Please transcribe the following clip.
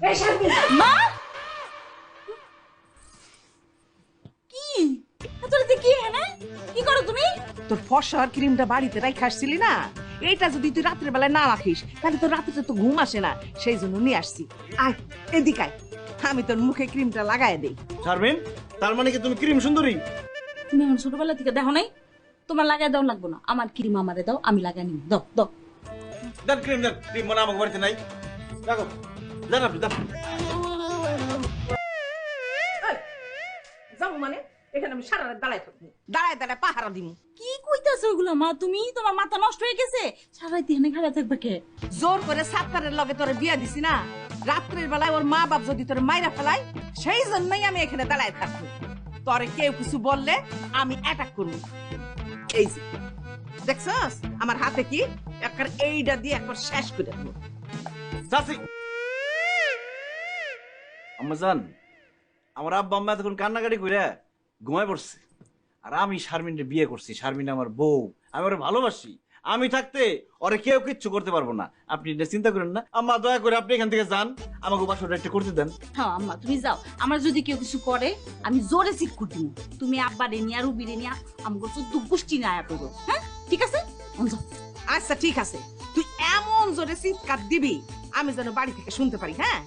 মা? কি? এত রাতে কি হ্যাঁ কি করো তুমি? তোর ফসার ক্রিমটা বাড়িতে রাখা আসছিলি না? এইটা যদি তুই রাত্রে বেলায় না রাখিস তাহলে তোর রাত্রে তো ঘুম আসে না। সেই জন্য নিয়ে আসছি। আয় এদিকে আয়। আমি তোর মুখে ক্রিমটা লাগাই দেই। শারমিন তার মানে কি তুমি ক্রিম সুন্দরী? তুমি এখন ছোটবেলা থেকে দেখো নাই? তোমার লাগাই দাও লাগবো না। আমার ক্রিম আমারে দাও আমি লাগাই নিব। দাও দাও। দেন ক্রিম দেন ক্রিম মানে আমাকে বাড়িতে নাই। দেখো। আপনি যাব মানে এখানে আমি সারা রাত দাঁড়ায় থাকব। দাঁড়ায় দাঁড়ায় পাহারা দিমু। কি কইতাছো ওগুলো মা? তুমি তোমার মাথা নষ্ট হয়ে গেছে? সারাই দিনে খাড়া থাকবে কে? জোর করে সাতটারের লগে তোরে বিয়া দিছি না? রাত্রের বেলায় ওর মা বাপ যদি তোরে মাইরা ফেলায় সেই জন্যই আমি এখানে দাঁড়ায় থাকব। তোরে কেউ কিছু বললে আমি অ্যাটাক করব। এই যে দেখছস? আমার হাতে কি? একবার এইটা দিয়ে একবার শেষ করে দেবো। চাচি আম্মা জান আমার আব্বা আম্মা তখন কান্নাকাটি করে ঘুমায় পড়ছে। আর আমি শারমিনকে বিয়ে করছি। শারমিন আমার বউ। আমি ওরে ভালোবাসি। আমি থাকতে ওরে কেউ কিচ্ছু করতে পারব না। আপনি এটা চিন্তা করেন না। আম্মা দয়া করে আপনি এখান থেকে যান। আমাকে বাসাটা একটু করতে দেন। হ্যাঁ আম্মা তুমি যাও। আমার যদি কেউ কিছু করে আমি জোরে সিট করে দিব। তুমি আব্বা রে নিয়া রুবি রে নিয়া আমাকে চোদ্দ গোষ্ঠী না আয়া করব হ্যাঁ ঠিক আছে? আচ্ছা ঠিক আছে। তুই এমন জোরে চিৎকার দিবি আমি যেন বাড়ি থেকে শুনতে পারি হ্যাঁ?